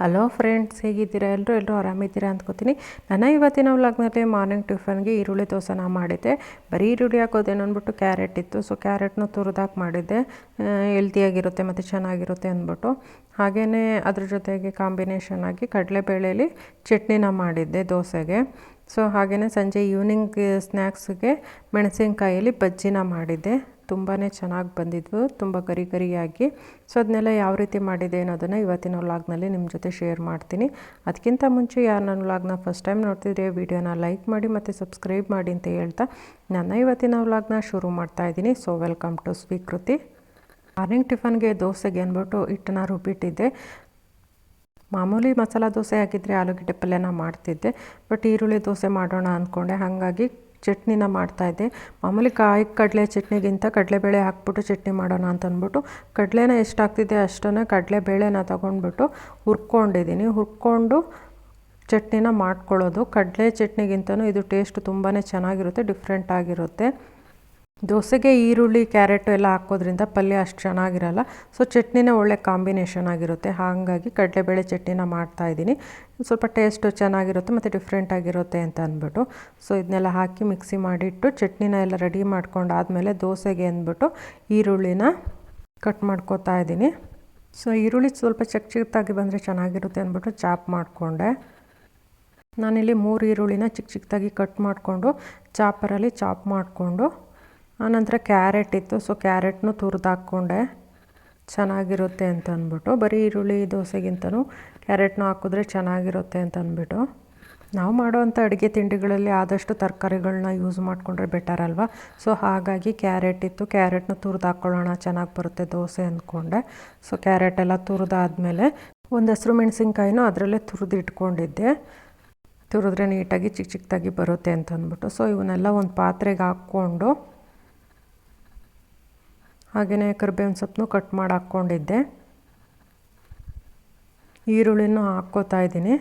Hello friends ಹೇಗಿದ್ದೀರಾ? ಎಲ್ಲರೂ ಎಲ್ಲರೂ ಆರಾಮಿದ್ದೀರಾ ಅಂದ್ಕೋತೀನಿ. ನನ್ನ ಇವತ್ತಿನ ವ್ಲಾಗ್ನಲ್ಲಿ ಮಾರ್ನಿಂಗ್ ಟಿಫನ್ಗೆ ಈರುಳ್ಳಿ ದೋಸೆನ ಮಾಡಿದ್ದೆ. ಬರೀ ಈರುಳ್ಳಿ ಹಾಕೋದೇನು ಅಂದ್ಬಿಟ್ಟು ಕ್ಯಾರೆಟ್ ಇತ್ತು. ಸೊ ಕ್ಯಾರೆಟ್ನ ತುರಿದಾಕಿ ಮಾಡಿದ್ದೆ. ಹೆಲ್ತಿಯಾಗಿರುತ್ತೆ ಮತ್ತು ಚೆನ್ನಾಗಿರುತ್ತೆ ಅಂದ್ಬಿಟ್ಟು. ಹಾಗೆಯೇ ಅದ್ರ ಜೊತೆಗೆ ಕಾಂಬಿನೇಷನ್ ಆಗಿ ಕಡಲೆಬೇಳೆಯಲ್ಲಿ ಚಟ್ನಿನ ಮಾಡಿದ್ದೆ ದೋಸೆಗೆ. ಸೊ ಹಾಗೆಯೇ ಸಂಜೆ ಈವ್ನಿಂಗ್ ಸ್ನ್ಯಾಕ್ಸ್ಗೆ ಮೆಣಸಿನಕಾಯಲ್ಲಿ ಬಜ್ಜಿನ ಮಾಡಿದ್ದೆ. ತುಂಬಾ ಚೆನ್ನಾಗಿ ಬಂದಿದ್ವು ತುಂಬ ಗರಿ ಗರಿಯಾಗಿ. ಸೊ ಅದನ್ನೆಲ್ಲ ಯಾವ ರೀತಿ ಮಾಡಿದೆ ಅನ್ನೋದನ್ನು ಇವತ್ತಿನ ವ್ಲಾಗ್ನಲ್ಲಿ ನಿಮ್ಮ ಜೊತೆ ಶೇರ್ ಮಾಡ್ತೀನಿ. ಅದಕ್ಕಿಂತ ಮುಂಚೆ ಯಾರು ನನ್ನ ವ್ಲಾಗ್ನ ಫಸ್ಟ್ ಟೈಮ್ ನೋಡ್ತಿದ್ರೆ, ವಿಡಿಯೋನ ಲೈಕ್ ಮಾಡಿ ಮತ್ತು ಸಬ್ಸ್ಕ್ರೈಬ್ ಮಾಡಿ ಅಂತ ಹೇಳ್ತಾ ನನ್ನ ಇವತ್ತಿನ ವ್ಲಾಗ್ನ ಶುರು ಮಾಡ್ತಾ ಇದ್ದೀನಿ. So, welcome to Swikriti. Morning ಟಿಫನ್ಗೆ ದೋಸೆಗೆ ಅಂದ್ಬಿಟ್ಟು ಹಿಟ್ಟನ್ನ ರುಬ್ಬಿಟ್ಟಿದ್ದೆ. ಮಾಮೂಲಿ ಮಸಾಲ ದೋಸೆ ಹಾಕಿದರೆ ಆಲೂಗಡ್ಡೆ ಪಲ್ಯನ ಮಾಡ್ತಿದ್ದೆ. ಬಟ್ ಈರುಳ್ಳಿ ದೋಸೆ ಮಾಡೋಣ ಅಂದ್ಕೊಂಡೆ ಹಾಗಾಗಿ ಚಟ್ನಿನ ಮಾಡ್ತಾಯಿದ್ದೆ ಮಾಮೂಲಿ ಕಾಯಿ ಕಡಲೆ ಚಟ್ನಿಗಿಂತ ಕಡಲೆಬೇಳೆ ಹಾಕ್ಬಿಟ್ಟು ಚಟ್ನಿ ಮಾಡೋಣ ಅಂತ ಅಂದ್ಬಿಟ್ಟು ಕಡಲೆನ ಎಷ್ಟು ಹಾಕ್ತಿದ್ದೆ ಅಷ್ಟನ್ನು ಕಡಲೆಬೇಳೆನ ತೊಗೊಂಡ್ಬಿಟ್ಟು ಹುರ್ಕೊಂಡಿದ್ದೀನಿ. ಹುರ್ಕೊಂಡು ಚಟ್ನಿನ ಮಾಡ್ಕೊಳ್ಳೋದು. ಕಡಲೆ ಚಟ್ನಿಗಿಂತನೂ ಇದು ಟೇಸ್ಟ್ ತುಂಬಾ ಚೆನ್ನಾಗಿರುತ್ತೆ, ಡಿಫ್ರೆಂಟ್ ಆಗಿರುತ್ತೆ. ದೋಸೆಗೆ ಈರುಳ್ಳಿ, ಕ್ಯಾರೆಟು ಎಲ್ಲ ಹಾಕೋದ್ರಿಂದ ಪಲ್ಯ ಅಷ್ಟು ಚೆನ್ನಾಗಿರಲ್ಲ. ಸೊ ಚಟ್ನಿನೇ ಒಳ್ಳೆ ಕಾಂಬಿನೇಷನ್ ಆಗಿರುತ್ತೆ. ಹಾಗಾಗಿ ಕಡಲೆಬೇಳೆ ಚಟ್ನಿನ ಮಾಡ್ತಾಯಿದ್ದೀನಿ ಸ್ವಲ್ಪ ಟೇಸ್ಟು ಚೆನ್ನಾಗಿರುತ್ತೆ ಮತ್ತು ಡಿಫ್ರೆಂಟ್ ಆಗಿರುತ್ತೆ ಅಂತ ಅಂದ್ಬಿಟ್ಟು. ಸೊ ಇದನ್ನೆಲ್ಲ ಹಾಕಿ ಮಿಕ್ಸಿ ಮಾಡಿಟ್ಟು ಚಟ್ನಿನ ಎಲ್ಲ ರೆಡಿ ಮಾಡ್ಕೊಂಡಾದಮೇಲೆ ದೋಸೆಗೆ ಅಂದ್ಬಿಟ್ಟು ಈರುಳ್ಳಿನ ಕಟ್ ಮಾಡ್ಕೋತಾ ಇದ್ದೀನಿ. ಸೊ ಈರುಳ್ಳಿ ಸ್ವಲ್ಪ ಚಿಕ್ಕ ಚಿಕ್ಕದಾಗಿ ಬಂದರೆ ಚೆನ್ನಾಗಿರುತ್ತೆ ಅಂದ್ಬಿಟ್ಟು ಚಾಪ್ ಮಾಡಿಕೊಂಡೆ. ನಾನಿಲ್ಲಿ ಮೂರು ಈರುಳ್ಳಿನ ಚಿಕ್ಕ ಚಿಕ್ಕದಾಗಿ ಕಟ್ ಮಾಡಿಕೊಂಡು ಚಾಪರಲ್ಲಿ ಚಾಪ್ ಮಾಡಿಕೊಂಡು ಆನಂತರ ಕ್ಯಾರೆಟ್ ಇತ್ತು. ಸೊ ಕ್ಯಾರೆಟ್ನು ತುರಿದು ಹಾಕ್ಕೊಂಡೆ. ಚೆನ್ನಾಗಿರುತ್ತೆ ಅಂತ ಅಂದ್ಬಿಟ್ಟು. ಬರೀ ಈರುಳ್ಳಿ, ದೋಸೆಗಿಂತನೂ ಕ್ಯಾರೆಟ್ನು ಹಾಕಿದ್ರೆ ಚೆನ್ನಾಗಿರುತ್ತೆ ಅಂತ ಅಂದ್ಬಿಟ್ಟು. ನಾವು ಮಾಡೋವಂಥ ಅಡುಗೆ ತಿಂಡಿಗಳಲ್ಲಿ ಆದಷ್ಟು ತರಕಾರಿಗಳನ್ನ ಯೂಸ್ ಮಾಡಿಕೊಂಡ್ರೆ ಬೆಟರ್ ಅಲ್ವಾ? ಸೊ ಹಾಗಾಗಿ ಕ್ಯಾರೆಟ್ ಇತ್ತು. ಕ್ಯಾರೆಟ್ನ ತುರಿದು ಹಾಕ್ಕೊಳ್ಳೋಣ ಚೆನ್ನಾಗಿ ಬರುತ್ತೆ ದೋಸೆ ಅಂದ್ಕೊಂಡೆ. ಸೊ ಕ್ಯಾರೆಟ್ ಎಲ್ಲ ತುರಿದಾದ್ಮೇಲೆ ಒಂದು ಹಸಿರು ಮೆಣಸಿನ್ಕಾಯಿನೂ ಅದರಲ್ಲೇ ತುರಿದು ಇಟ್ಕೊಂಡಿದ್ದೆ. ತುರಿದ್ರೆ ನೀಟಾಗಿ ಚಿಕ್ಕ ಚಿಕ್ಕದಾಗಿ ಬರುತ್ತೆ ಅಂತ ಅಂದ್ಬಿಟ್ಟು. ಸೊ ಇವನ್ನೆಲ್ಲ ಒಂದು ಪಾತ್ರೆಗೆ ಹಾಕ್ಕೊಂಡು ಹಾಗೆಯೇ ಕರ್ಬೇವಿನ ಸೊಪ್ಪನ್ನು ಕಟ್ ಮಾಡಿ ಹಾಕ್ಕೊಂಡಿದ್ದೆ. ಈರುಳ್ಳಿನೂ ಹಾಕ್ಕೋತಾ ಇದ್ದೀನಿ.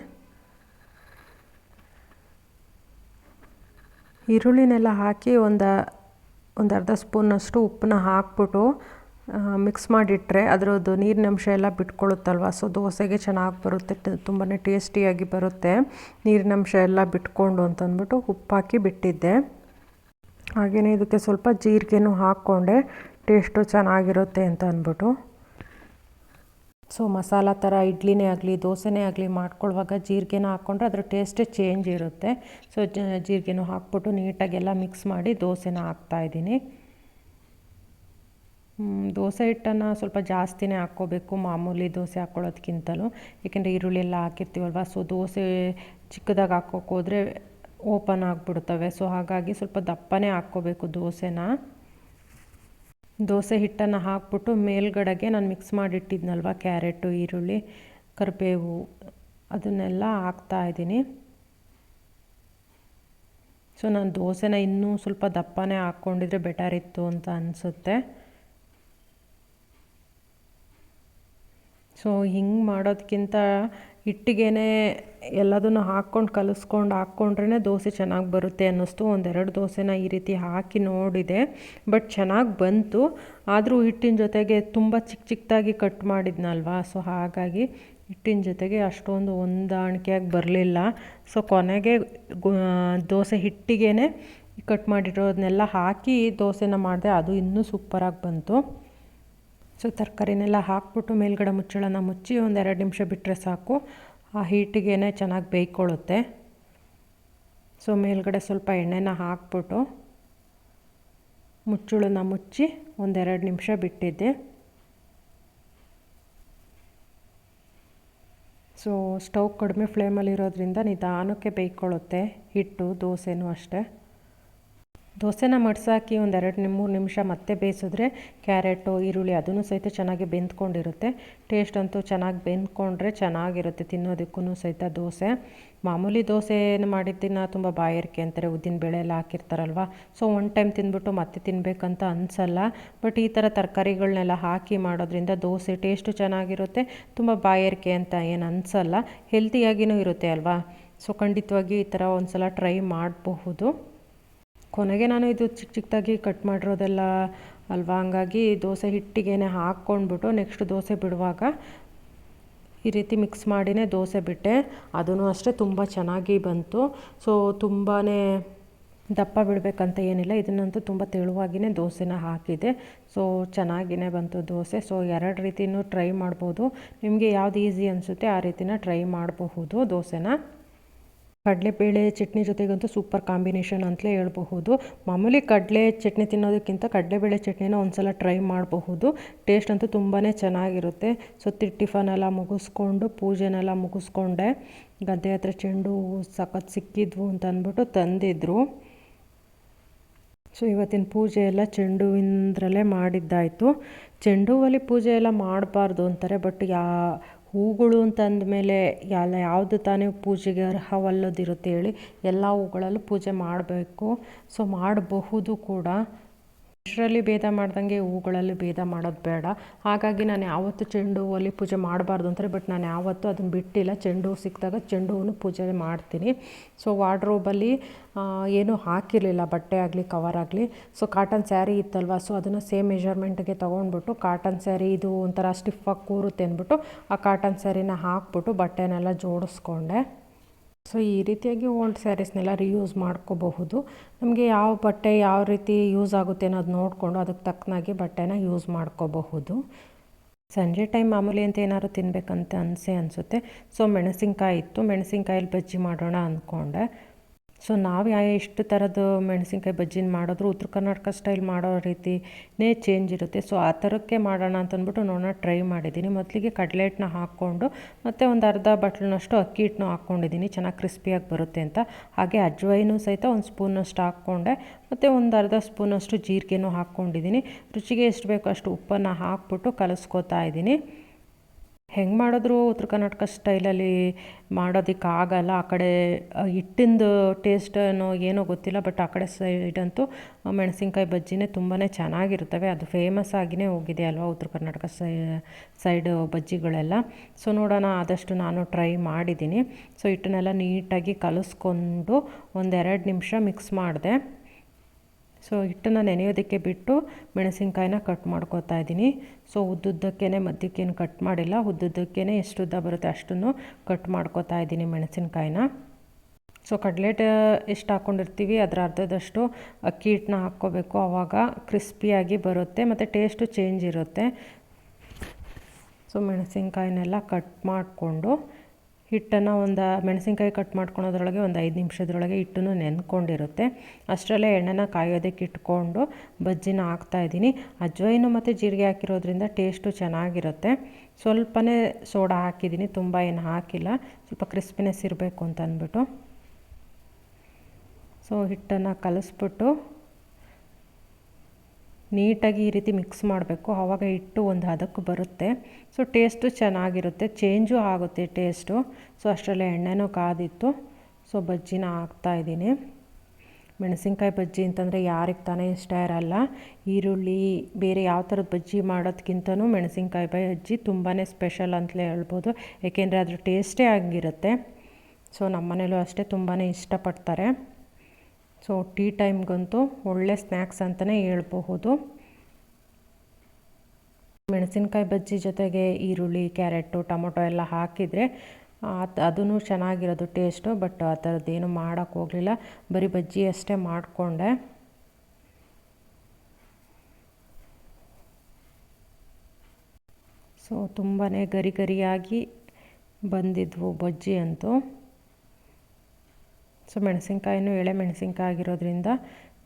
ಈರುಳ್ಳಿನೆಲ್ಲ ಹಾಕಿ ಒಂದು ಒಂದು ಅರ್ಧ ಸ್ಪೂನಷ್ಟು ಉಪ್ಪನ್ನ ಹಾಕ್ಬಿಟ್ಟು ಮಿಕ್ಸ್ ಮಾಡಿಟ್ರೆ ಅದರದ್ದು ನೀರಿನ ಅಂಶ ಎಲ್ಲ ಬಿಟ್ಕೊಳ್ಳುತ್ತಲ್ವ ಸೊ ದೋಸೆಗೆ ಚೆನ್ನಾಗಿ ಬರುತ್ತೆ ತುಂಬಾ ಟೇಸ್ಟಿಯಾಗಿ ಬರುತ್ತೆ ನೀರಿನ ಅಂಶ ಎಲ್ಲ ಬಿಟ್ಕೊಂಡು ಅಂತಂದ್ಬಿಟ್ಟು ಉಪ್ಪು ಹಾಕಿ ಬಿಟ್ಟಿದ್ದೆ. ಹಾಗೆಯೇ ಇದಕ್ಕೆ ಸ್ವಲ್ಪ ಜೀರಿಗೆನೂ ಹಾಕ್ಕೊಂಡೆ. ಟೇಸ್ಟು ಚೆನ್ನಾಗಿರುತ್ತೆ ಅಂತ ಅಂದ್ಬಿಟ್ಟು. ಸೊ ಮಸಾಲ ಥರ, ಇಡ್ಲಿನೇ ಆಗಲಿ, ದೋಸೆನೇ ಆಗಲಿ ಮಾಡ್ಕೊಳ್ಳುವಾಗ ಜೀರಿಗೆನ ಹಾಕ್ಕೊಂಡ್ರೆ ಅದ್ರ ಟೇಸ್ಟೇ ಚೇಂಜ್ ಇರುತ್ತೆ. ಸೊ ಜೀರಿಗೆನೂ ಹಾಕ್ಬಿಟ್ಟು ನೀಟಾಗೆಲ್ಲ ಮಿಕ್ಸ್ ಮಾಡಿ ದೋಸೆನ ಹಾಕ್ತಾಯಿದ್ದೀನಿ ದೋಸೆ ಹಿಟ್ಟನ್ನು ಸ್ವಲ್ಪ ಜಾಸ್ತಿನೇ ಹಾಕ್ಕೋಬೇಕು, ಮಾಮೂಲಿ ದೋಸೆ ಹಾಕ್ಕೊಳ್ಳೋದಕ್ಕಿಂತಲೂ ಏಕೆಂದರೆ ಈರುಳ್ಳಿ ಎಲ್ಲ ಹಾಕಿರ್ತೀವಲ್ವ ಸೊ ದೋಸೆ ಚಿಕ್ಕದಾಗಿ ಹಾಕೋಕ್ಕೋದ್ರೆ ಓಪನ್ ಆಗಿಬಿಡ್ತವೆ. ಸೊ ಹಾಗಾಗಿ ಸ್ವಲ್ಪ ದಪ್ಪನೇ ಹಾಕ್ಕೋಬೇಕು ದೋಸೆನ. ದೋಸೆ ಹಿಟ್ಟನ್ನು ಹಾಕ್ಬಿಟ್ಟು ಮೇಲ್ಗಡೆಗೆ ನಾನು ಮಿಕ್ಸ್ ಮಾಡಿಟ್ಟಿದ್ನಲ್ವ ಕ್ಯಾರೆಟು, ಈರುಳ್ಳಿ, ಕರಿಬೇವು, ಅದನ್ನೆಲ್ಲ ಹಾಕ್ತಾಯಿದ್ದೀನಿ ಸೊ ನಾನು ದೋಸೆನ ಇನ್ನೂ ಸ್ವಲ್ಪ ದಪ್ಪನೇ ಹಾಕ್ಕೊಂಡಿದ್ರೆ ಬೆಟರ್ ಇತ್ತು ಅಂತ ಅನಿಸುತ್ತೆ. ಸೊ ಹಿಂಗೆ ಮಾಡೋದಕ್ಕಿಂತ ಹಿಟ್ಟಿಗೆನೇ ಎಲ್ಲದನ್ನು ಹಾಕ್ಕೊಂಡು ಕಲಿಸ್ಕೊಂಡು ಹಾಕ್ಕೊಂಡ್ರೇ ದೋಸೆ ಚೆನ್ನಾಗಿ ಬರುತ್ತೆ ಅನ್ನಿಸ್ತು. ಒಂದೆರಡು ದೋಸೆನ ಈ ರೀತಿ ಹಾಕಿ ನೋಡಿದೆ. ಬಟ್ ಚೆನ್ನಾಗಿ ಬಂತು. ಆದರೂ ಹಿಟ್ಟಿನ ಜೊತೆಗೆ ತುಂಬ ಚಿಕ್ಕ ಚಿಕ್ಕದಾಗಿ ಕಟ್ ಮಾಡಿದ್ನಲ್ವಾ? ಸೊ ಹಾಗಾಗಿ ಹಿಟ್ಟಿನ ಜೊತೆಗೆ ಅಷ್ಟೊಂದು ಹೊಂದಾಣಿಕೆಯಾಗಿ ಬರಲಿಲ್ಲ. ಸೊ ಕೊನೆಗೆ ದೋಸೆ ಹಿಟ್ಟಿಗೆ ಕಟ್ ಮಾಡಿರೋದನ್ನೆಲ್ಲ ಹಾಕಿ ದೋಸೆನ ಮಾಡಿದೆ. ಅದು ಇನ್ನೂ ಸೂಪರಾಗಿ ಬಂತು. ಸೊ ತರಕಾರಿನೆಲ್ಲ ಹಾಕ್ಬಿಟ್ಟು ಮೇಲ್ಗಡೆ ಮುಚ್ಚಳನ ಮುಚ್ಚಿ ಒಂದೆರಡು ನಿಮಿಷ ಬಿಟ್ಟರೆ ಸಾಕು. ಆ ಹೀಟಿಗೆ ಚೆನ್ನಾಗಿ ಬೇಯ್ಕೊಳ್ಳುತ್ತೆ. ಸೊ ಮೇಲ್ಗಡೆ ಸ್ವಲ್ಪ ಎಣ್ಣೆನ ಹಾಕ್ಬಿಟ್ಟು ಮುಚ್ಚಳನ ಮುಚ್ಚಿ ಒಂದೆರಡು ನಿಮಿಷ ಬಿಟ್ಟಿದ್ದೆ. ಸೊ ಸ್ಟವ್ ಕಡಿಮೆ ಫ್ಲೇಮಲ್ಲಿರೋದ್ರಿಂದ ನಿಧಾನಕ್ಕೆ ಬೇಯ್ಕೊಳ್ಳುತ್ತೆ. ಹಿಟ್ಟು, ದೋಸೆನೂ ಅಷ್ಟೇ. ದೋಸೆನ ಮಡ್ಸಾಕಿ ಒಂದೆರಡು ನಿಮ್ಮ ಮೂರು ನಿಮಿಷ ಮತ್ತೆ ಬೇಯಿಸಿದ್ರೆ ಕ್ಯಾರೆಟು, ಈರುಳ್ಳಿ ಅದನ್ನು ಸಹಿತ ಚೆನ್ನಾಗಿ ಬೆಂದ್ಕೊಂಡಿರುತ್ತೆ. ಟೇಸ್ಟ್ ಅಂತೂ ಚೆನ್ನಾಗಿ ಬೆಂದ್ಕೊಂಡ್ರೆ ಚೆನ್ನಾಗಿರುತ್ತೆ ತಿನ್ನೋದಕ್ಕೂ ಸಹಿತ ದೋಸೆ. ಮಾಮೂಲಿ ದೋಸೆ ಮಾಡಿದ್ದಿನ ತುಂಬ ಬಾಯಾರಿಕೆ ಅಂತಾರೆ, ಉದ್ದಿನ ಬೇಳೆ ಎಲ್ಲ ಹಾಕಿರ್ತಾರಲ್ವ. ಸೊ ಒನ್ ಟೈಮ್ ತಿಂದ್ಬಿಟ್ಟು ಮತ್ತೆ ತಿನ್ನಬೇಕಂತ ಅನಿಸಲ್ಲ. ಬಟ್ ಈ ಥರ ತರಕಾರಿಗಳನ್ನೆಲ್ಲ ಹಾಕಿ ಮಾಡೋದ್ರಿಂದ ದೋಸೆ ಟೇಸ್ಟು ಚೆನ್ನಾಗಿರುತ್ತೆ. ತುಂಬ ಬಾಯಾರಿಕೆ ಅಂತ ಏನು ಅನಿಸಲ್ಲ. ಹೆಲ್ತಿಯಾಗಿಯೂ ಇರುತ್ತೆ ಅಲ್ವಾ? ಸೊ ಖಂಡಿತವಾಗಿಯೂ ಈ ಥರ ಒಂದು ಸಲ ಟ್ರೈ ಮಾಡಬಹುದು. ಕೊನೆಗೆ ನಾನು ಇದು ಚಿಕ್ಕ ಚಿಕ್ಕದಾಗಿ ಕಟ್ ಮಾಡಿರೋದೆಲ್ಲ ಅಲ್ವಾ? ಹಂಗಾಗಿ ದೋಸೆ ಹಿಟ್ಟಿಗೆ ಹಾಕ್ಕೊಂಡ್ಬಿಟ್ಟು ನೆಕ್ಸ್ಟ್ ದೋಸೆ ಬಿಡುವಾಗ ಈ ರೀತಿ ಮಿಕ್ಸ್ ಮಾಡಿನೇ ದೋಸೆ ಬಿಟ್ಟೆ. ಅದೂ ಅಷ್ಟೇ ತುಂಬ ಚೆನ್ನಾಗಿ ಬಂತು. ಸೊ ತುಂಬಾ ದಪ್ಪ ಬಿಡಬೇಕಂತ ಏನಿಲ್ಲ. ಇದನ್ನಂತೂ ತುಂಬ ತೆಳುವಾಗಿಯೇ ದೋಸೆನ ಹಾಕಿದೆ. ಸೊ ಚೆನ್ನಾಗಿಯೇ ಬಂತು ದೋಸೆ. ಸೊ ಎರಡು ರೀತಿಯೂ ಟ್ರೈ ಮಾಡ್ಬೋದು. ನಿಮಗೆ ಯಾವ್ದು ಈಸಿ ಅನಿಸುತ್ತೆ ಆ ರೀತಿನ ಟ್ರೈ ಮಾಡಬಹುದು ದೋಸೆನ. ಕಡಲೆಬೇಳೆ ಚಟ್ನಿ ಜೊತೆಗಂತೂ ಸೂಪರ್ ಕಾಂಬಿನೇಷನ್ ಅಂತಲೇ ಹೇಳ್ಬಹುದು. ಮಾಮೂಲಿ ಕಡಲೆ ಚಟ್ನಿ ತಿನ್ನೋದಕ್ಕಿಂತ ಕಡಲೆಬೇಳೆ ಚಟ್ನಿನ ಒಂದ್ಸಲ ಟ್ರೈ ಮಾಡಬಹುದು. ಟೇಸ್ಟ್ ಅಂತೂ ತುಂಬಾ ಚೆನ್ನಾಗಿರುತ್ತೆ. ಸೊ ಎಲ್ಲ ಮುಗಿಸ್ಕೊಂಡು, ಪೂಜೆನೆಲ್ಲ ಮುಗಿಸ್ಕೊಂಡೆ. ಗದ್ದೆ ಹತ್ರ ಚೆಂಡು ಹೂವು ಸಖತ್ ಸಿಕ್ಕಿದ್ವು ಅಂತ ಅಂದ್ಬಿಟ್ಟು ತಂದಿದ್ರು. ಸೊ, ಇವತ್ತಿನ ಪೂಜೆ ಎಲ್ಲ ಚೆಂಡು ಹೂವಿಂದ್ರಲ್ಲೇ ಮಾಡಿದ್ದಾಯಿತು. ಚೆಂಡು ಹೂವಲ್ಲಿ ಪೂಜೆ ಎಲ್ಲ ಮಾಡಬಾರ್ದು ಅಂತಾರೆ, ಬಟ್ ಯಾ ಹೂಗಳು ಅಂತ ಮೇಲೆ ಎಲ್ಲ ಯಾವುದು ತಾನೇ ಪೂಜೆಗೆ ಅರ್ಹವಲ್ಲದಿರುತ್ತೆ ಹೇಳಿ ಎಲ್ಲ ಹೂಗಳಲ್ಲೂ ಪೂಜೆ ಮಾಡಬೇಕು. ಸೊ ಮಾಡಬಹುದು ಕೂಡ. ಮನುಷ್ಯರಲ್ಲಿ ಭೇದ ಮಾಡ್ದಂಗೆ ಹೂಗಳಲ್ಲಿ ಭೇದ ಮಾಡೋದು ಬೇಡ. ಹಾಗಾಗಿ ನಾನು ಯಾವತ್ತೂ ಚೆಂಡು ಹೂವಲ್ಲಿ ಪೂಜೆ ಮಾಡಬಾರ್ದು ಅಂತಾರೆ, ಬಟ್ ನಾನು ಯಾವತ್ತೂ ಅದನ್ನು ಬಿಟ್ಟಿಲ್ಲ. ಚೆಂಡು ಹೂ ಸಿಕ್ಕಿದಾಗ ಚೆಂಡು ಹೂವು ಪೂಜೆ ಮಾಡ್ತೀನಿ. ಸೊ ವಾರ್ಡ್ರೋಬಲ್ಲಿ ಏನೂ ಹಾಕಿರಲಿಲ್ಲ. ಬಟ್ಟೆ ಆಗಲಿ, ಕವರ್ ಆಗಲಿ. ಸೊ ಕಾಟನ್ ಸ್ಯಾರಿ ಇತ್ತಲ್ವ? ಸೊ ಅದನ್ನು ಸೇಮ್ ಮೆಜರ್ಮೆಂಟ್ಗೆ ತೊಗೊಂಡ್ಬಿಟ್ಟು, ಕಾಟನ್ ಸ್ಯಾರಿ ಇದು ಒಂಥರ ಸ್ಟಿಫಾಗಿ ಕೂರುತ್ತೆ ಅಂದ್ಬಿಟ್ಟು, ಆ ಕಾಟನ್ ಸ್ಯಾರಿನ ಹಾಕ್ಬಿಟ್ಟು ಬಟ್ಟೆನೆಲ್ಲ ಜೋಡಿಸ್ಕೊಂಡೆ. ಸೊ ಈ ರೀತಿಯಾಗಿ ಓಲ್ಡ್ ಸ್ಯಾರೀಸ್ನೆಲ್ಲ ರೀಯೂಸ್ ಮಾಡ್ಕೋಬಹುದು. ನಮಗೆ ಯಾವ ಬಟ್ಟೆ ಯಾವ ರೀತಿ ಯೂಸ್ ಆಗುತ್ತೆ ಅನ್ನೋದು ನೋಡಿಕೊಂಡು ಅದಕ್ಕೆ ತಕ್ಕನಾಗಿ ಬಟ್ಟೆನ ಯೂಸ್ ಮಾಡ್ಕೋಬಹುದು. ಸಂಜೆ ಟೈಮ್ ಮಾಮೂಲಿ ಅಂತ ಏನಾದ್ರು ತಿನ್ನಬೇಕಂತ ಅನಿಸೆ ಅನಿಸುತ್ತೆ. ಸೊ ಮೆಣಸಿನ್ಕಾಯಿ ಇತ್ತು. ಮೆಣಸಿನ್ಕಾಯಲ್ಲಿ ಬಜ್ಜಿ ಮಾಡೋಣ ಅಂದ್ಕೊಂಡೆ ಸೊ ನಾವು ಯಾ ಎಷ್ಟು ಥರದ್ದು ಮೆಣಸಿನ್ಕಾಯಿ ಬಜ್ಜಿನ ಮಾಡಿದ್ರು, ಉತ್ತರ ಕರ್ನಾಟಕ ಸ್ಟೈಲ್ ಮಾಡೋ ರೀತಿನೇ ಚೇಂಜ್ ಇರುತ್ತೆ. ಸೊ ಆ ಥರಕ್ಕೆ ಮಾಡೋಣ ಅಂತಂದ್ಬಿಟ್ಟು ನೋಡೋಣ ಟ್ರೈ ಮಾಡಿದ್ದೀನಿ. ಮೊದಲಿಗೆ ಕಡಲೆ ಹಿಟ್ಟನ್ನ ಹಾಕ್ಕೊಂಡು, ಮತ್ತು ಒಂದು ಅರ್ಧ ಬಟ್ಲನಷ್ಟು ಅಕ್ಕಿ ಹಿಟ್ಟನ್ನು ಹಾಕ್ಕೊಂಡಿದ್ದೀನಿ. ಚೆನ್ನಾಗಿ ಕ್ರಿಸ್ಪಿಯಾಗಿ ಬರುತ್ತೆ ಅಂತ. ಹಾಗೆ ಅಜ್ವೈನು ಸಹಿತ ಒಂದು ಸ್ಪೂನಷ್ಟು ಹಾಕ್ಕೊಂಡೆ. ಮತ್ತು ಒಂದು ಅರ್ಧ ಸ್ಪೂನಷ್ಟು ಜೀರಿಗೆನೂ ಹಾಕ್ಕೊಂಡಿದ್ದೀನಿ. ರುಚಿಗೆ ಎಷ್ಟು ಬೇಕೋ ಅಷ್ಟು ಉಪ್ಪನ್ನು ಹಾಕ್ಬಿಟ್ಟು ಕಲಿಸ್ಕೊತಾ ಇದ್ದೀನಿ. ಹೆಂಗೆ ಮಾಡಿದ್ರು ಉತ್ತರ ಕರ್ನಾಟಕ ಸ್ಟೈಲಲ್ಲಿ ಮಾಡೋದಕ್ಕಾಗಲ್ಲ. ಆ ಕಡೆ ಹಿಟ್ಟಿಂದು ಟೇಸ್ಟ್ ಏನೋ ಗೊತ್ತಿಲ್ಲ, ಬಟ್ ಆ ಕಡೆ ಸೈಡಂತೂ ಮೆಣಸಿನ್ಕಾಯಿ ಬಜ್ಜಿನೇ ತುಂಬಾ ಚೆನ್ನಾಗಿರ್ತವೆ ಅದು ಫೇಮಸ್ ಆಗಿಯೇ ಹೋಗಿದೆ ಅಲ್ವಾ ಉತ್ತರ ಕರ್ನಾಟಕ ಸೈ, ಸೈಡು ಬಜ್ಜಿಗಳೆಲ್ಲ. ಸೊ, ನೋಡೋಣ, ಆದಷ್ಟು ನಾನು ಟ್ರೈ ಮಾಡಿದ್ದೀನಿ. ಸೊ, ಹಿಟ್ಟನ್ನೆಲ್ಲ ನೀಟಾಗಿ ಕಲಿಸ್ಕೊಂಡು ಒಂದೆರಡು ನಿಮಿಷ ಮಿಕ್ಸ್ ಮಾಡಿದೆ. ಸೊ ಹಿಟ್ಟನ್ನು ನೆನೆಯೋದಕ್ಕೆ ಬಿಟ್ಟು ಮೆಣಸಿನ್ಕಾಯಿನ ಕಟ್ ಮಾಡ್ಕೋತಾ ಇದ್ದೀನಿ. ಸೊ ಉದ್ದುದ್ದಕ್ಕೇ ಮಧ್ಯಕ್ಕೇನು ಕಟ್ ಮಾಡಿಲ್ಲ. ಉದ್ದುದ್ದಕ್ಕೇ ಎಷ್ಟು ಉದ್ದ ಬರುತ್ತೆ ಅಷ್ಟನ್ನು ಕಟ್ ಮಾಡ್ಕೋತಾ ಇದ್ದೀನಿ ಮೆಣಸಿನ್ಕಾಯಿನ. ಸೊ ಕಡ್ಲೆಟ್ ಎಷ್ಟು ಹಾಕ್ಕೊಂಡಿರ್ತೀವಿ ಅದರ ಅರ್ಧದಷ್ಟು ಅಕ್ಕಿ ಹಿಟ್ಟನ್ನ ಹಾಕ್ಕೋಬೇಕು. ಆವಾಗ ಕ್ರಿಸ್ಪಿಯಾಗಿ ಬರುತ್ತೆ ಮತ್ತು ಟೇಸ್ಟು ಚೇಂಜ್ ಇರುತ್ತೆ. ಸೊ ಮೆಣಸಿನ್ಕಾಯಿನೆಲ್ಲ ಕಟ್ ಮಾಡಿಕೊಂಡು ಹಿಟ್ಟನ್ನು ಒಂದು ಮೆಣಸಿನ್ಕಾಯಿ ಕಟ್ ಮಾಡ್ಕೊಳೋದ್ರೊಳಗೆ ಒಂದು ಐದು ನಿಮಿಷದ್ರೊಳಗೆ ಹಿಟ್ಟನ್ನು ನೆನ್ಕೊಂಡಿರುತ್ತೆ. ಅಷ್ಟರಲ್ಲೇ ಎಣ್ಣೆನ ಕಾಯೋದಕ್ಕೆ ಇಟ್ಕೊಂಡು ಬಜ್ಜಿನ ಹಾಕ್ತಾಯಿದ್ದೀನಿ ಅಜ್ವೈನು ಮತ್ತು ಜೀರಿಗೆ ಹಾಕಿರೋದ್ರಿಂದ ಟೇಸ್ಟು ಚೆನ್ನಾಗಿರುತ್ತೆ. ಸ್ವಲ್ಪನೇ ಸೋಡಾ ಹಾಕಿದ್ದೀನಿ, ತುಂಬ ಏನು ಹಾಕಿಲ್ಲ. ಸ್ವಲ್ಪ ಕ್ರಿಸ್ಪಿನೆಸ್ ಇರಬೇಕು ಅಂತ ಅಂದ್ಬಿಟ್ಟು ಸೊ ಹಿಟ್ಟನ್ನು ಕಲಿಸ್ಬಿಟ್ಟು ನೀಟಾಗಿ ಈ ರೀತಿ ಮಿಕ್ಸ್ ಮಾಡಬೇಕು. ಆವಾಗ ಹಿಟ್ಟು ಒಂದು ಹದಕ್ಕೆ ಬರುತ್ತೆ. ಸೊ ಟೇಸ್ಟು ಚೆನ್ನಾಗಿರುತ್ತೆ. ಚೇಂಜು ಆಗುತ್ತೆ ಟೇಸ್ಟು ಸೊ ಅಷ್ಟರಲ್ಲೇ ಎಣ್ಣೆನೂ ಕಾದಿತ್ತು. ಸೊ ಬಜ್ಜಿನ ಹಾಕ್ತಾಯಿದ್ದೀನಿ ಮೆಣಸಿನ್ಕಾಯಿ ಬಜ್ಜಿ ಅಂತಂದರೆ ಯಾರಿಗೆ ತಾನೇ ಇಷ್ಟ ಇರಲ್ಲ. ಈರುಳ್ಳಿ, ಬೇರೆ ಯಾವ ಥರದ ಬಜ್ಜಿ ಮಾಡೋದಕ್ಕಿಂತನೂ ಮೆಣಸಿನ್ಕಾಯಿ ಬಜ್ಜಿ ತುಂಬಾ ಸ್ಪೆಷಲ್ ಅಂತಲೇ ಹೇಳ್ಬೋದು. ಏಕೆಂದರೆ ಅದ್ರ ಟೇಸ್ಟೇ ಆಗಿರುತ್ತೆ ಸೊ ನಮ್ಮ ಮನೇಲೂ ಅಷ್ಟೇ ತುಂಬಾ ಇಷ್ಟಪಡ್ತಾರೆ. ಸೊ ಟೀ ಟೈಮ್ಗಂತೂ ಒಳ್ಳೆ ಸ್ನ್ಯಾಕ್ಸ್ ಅಂತಲೇ ಹೇಳ್ಬಹುದು. ಮೆಣಸಿನಕಾಯಿ ಬಜ್ಜಿ ಜೊತೆಗೆ ಈರುಳ್ಳಿ, ಕ್ಯಾರೆಟು, ಟೊಮೊಟೊ ಎಲ್ಲ ಹಾಕಿದರೆ ಅದೂ ಚೆನ್ನಾಗಿರೋದು ಟೇಸ್ಟು ಬಟ್ ಆ ಥರದ್ದೇನು ಮಾಡೋಕ್ಕೆ ಹೋಗಲಿಲ್ಲ. ಬರೀ ಬಜ್ಜಿ ಅಷ್ಟೇ ಮಾಡಿಕೊಂಡೆ. ಸೊ ತುಂಬಾ ಗರಿ ಗರಿಯಾಗಿ ಬಂದಿದ್ವು ಬಜ್ಜಿ ಅಂತೂ. ಸೊ ಮೆಣಸಿನ್ಕಾಯಿನೂ ಎಳೆ ಮೆಣಸಿನ್ಕಾಯಿ ಆಗಿರೋದ್ರಿಂದ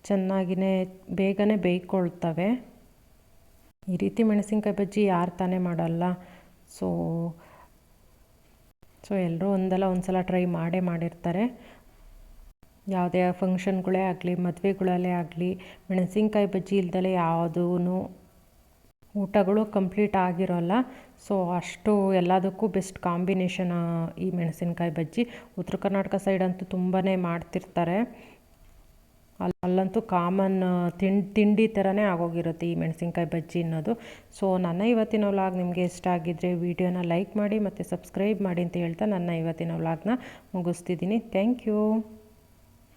ಚೆನ್ನಾಗಿಯೇ ಬೇಗನೆ ಬೇಯ್ಕೊಳ್ತವೆ. ಈ ರೀತಿ ಮೆಣಸಿನ್ಕಾಯಿ ಬಜ್ಜಿ ಯಾರು ತಾನೇ ಮಾಡಲ್ಲ. ಸೊ ಸೊ ಎಲ್ಲರೂ ಒಂದಲ್ಲ ಒಂದು ಸಲ ಟ್ರೈ ಮಾಡೇ ಮಾಡಿರ್ತಾರೆ. ಯಾವುದೇ ಫಂಕ್ಷನ್ಗಳೇ ಆಗಲಿ, ಮದುವೆಗಳಲ್ಲೇ ಆಗಲಿ, ಮೆಣಸಿನ್ಕಾಯಿ ಬಜ್ಜಿ ಇಲ್ದಲೇ ಯಾವುದೂ ಊಟಗಳು ಕಂಪ್ಲೀಟ್ ಆಗಿರೋಲ್ಲ. ಸೊ ಅಷ್ಟು ಎಲ್ಲದಕ್ಕೂ ಬೆಸ್ಟ್ ಕಾಂಬಿನೇಷನ್ ಈ ಮೆಣಸಿನಕಾಯಿ ಬಜ್ಜಿ. ಉತ್ತರ ಕರ್ನಾಟಕ ಸೈಡ್ ಅಂತೂ ತುಂಬಾ ಮಾಡ್ತಿರ್ತಾರೆ. ಅಲ್ಲಿ ಅಲ್ಲಂತೂ ಕಾಮನ್ ತಿಂಡಿ ತಿಂಡಿ ಥರನೇ ಆಗೋಗಿರುತ್ತೆ ಈ ಮೆಣಸಿನ್ಕಾಯಿ ಬಜ್ಜಿ ಅನ್ನೋದು. ಸೊ ನನ್ನ ಇವತ್ತಿನ ವ್ಲಾಗ್ ನಿಮಗೆ ಇಷ್ಟ ಆಗಿದ್ದರೆ ವಿಡಿಯೋನ ಲೈಕ್ ಮಾಡಿ ಮತ್ತು ಸಬ್ಸ್ಕ್ರೈಬ್ ಮಾಡಿ ಅಂತ ಹೇಳ್ತಾ ನನ್ನ ಇವತ್ತಿನ ವ್ಲಾಗ್ನ ಮುಗಿಸ್ತಿದ್ದೀನಿ. Thank you